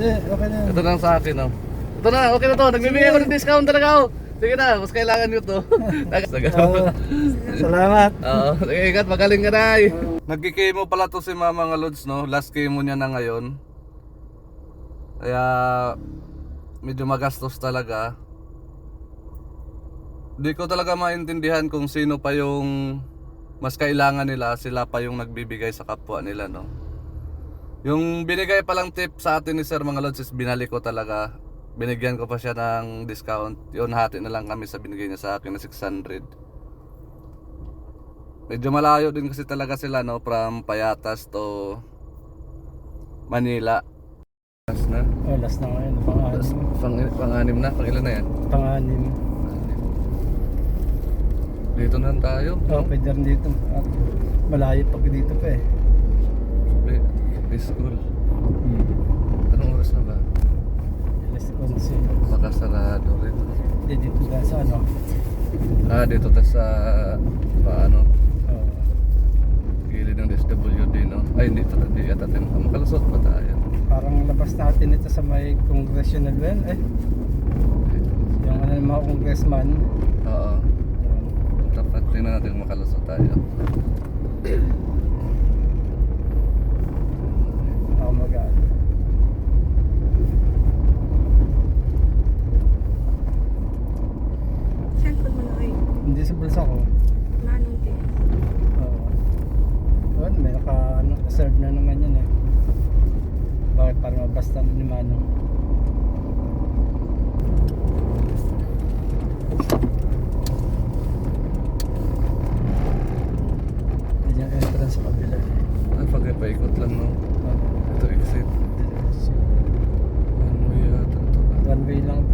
Hindi, okay na. Ito na ang sa akin, oh. Ito na, okay na to. Nagbibigay ako ng discount talaga, oh. Sige na, mas kailangan nyo to. Oo. Salamat. Oo, sige, ingat, magaling ka na eh. Nagkikimo pala to si Mama nga Lods, no? Last kimo niya na ngayon. Kaya, medyo magastos talaga. Di ko talaga maintindihan kung sino pa yung mas kailangan nila, sila pa yung nagbibigay sa kapwa nila, no? Yung binigay palang tip sa atin ni Sir mga Lods is binalik ko talaga. Binigyan ko pa siya ng discount. Yun, hati na lang kami sa binigay niya sa akin na 600. Medyo malayo din kasi talaga sila, no? From Payatas to Manila. Last na. Oh, last na ngayon. Pang-anim. pang, pang-anim na. Pangilan na yan? Pang-anim. Dito na tayo. Oh, pwede rin dito. Malayo pa dito pa eh. Pre- Preschool. Anong oras na ba? Alas 11. Baka sarado rin. Hindi dito na sa ano. Ah, dito tayo sa paano? Oh. Gilid ng SWD, no? Ay, hindi ito. Hindi yata tayo makalusot pa tayo. Parang labas natin ito sa may congressional well eh. Yung ano yung mga congressman. Oo. Yun. Tapat. Tingnan natin makalusot tayo. Hindi sa bulsa ko. Manong din. Oo. Doon, may naka, ano, reserve na naman yun eh. Bakit para mabasta ni Manong? Diyan yung entrance sa kabila. Eh. Ang pag-ipaikot lang no? Ito exit. One lang